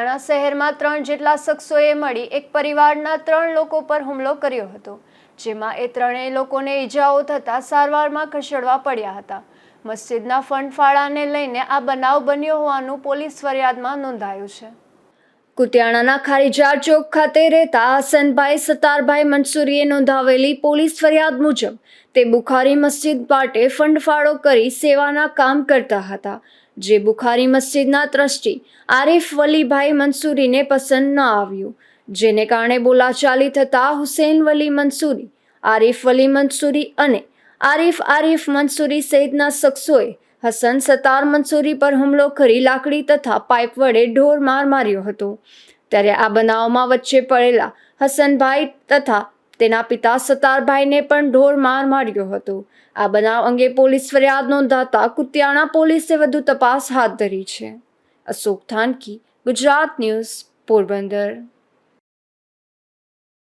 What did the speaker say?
કુતિયાણા શહેરમાં ત્રણ જેટલા શખ્સોએ મળી એક પરિવારના ત્રણ લોકો પર હુમલો કર્યો હતો, જેમાં એ ત્રણેય લોકોને ઈજાઓ થતાં સારવારમાં ખસેડવા પડ્યા હતા. મસ્જિદના ફંડફાળાને લઈને આ બનાવ બન્યો હોવાનું પોલીસ ફરિયાદમાં નોંધાયું છે. કુતિયાણાના ખારીજાર ચોક ખાતે રહેતા હસનભાઈ સતારભાઈ મંસૂરીએ નોંધાવેલી પોલીસ ફરિયાદ મુજબ તે બુખારી મસ્જિદ માટે ફંડ ફાળો કરી સેવાના કામ કરતા હતા. જે બુખારી મસ્જિદના ટ્રસ્ટી આરિફ વલીભાઈ મંસૂરીને પસંદ ન આવ્યું. જેને કારણે બોલાચાલી થતા હુસેન વલી મંસૂરી, આરિફ વલી મંસૂરી અને આરિફ આરિફ મંસૂરી સહિતના શખ્સોએ હસન સતાર મંસૂરી પર હુમલો કરી લાકડી તથા પાઇપ વડે ઢોર માર માર્યો હતો. ત્યારે આ બનાવમાં વચ્ચે પડેલા હસનભાઈ તથા તેના પિતા સતારભાઈને પણ ઢોર માર માર્યો હતો. આ બનાવ અંગે પોલીસ ફરિયાદ નોંધાતા કુતિયાણા પોલીસે વધુ તપાસ હાથ ધરી છે. અશોક થાનકી, ગુજરાત ન્યૂઝ, પોરબંદર.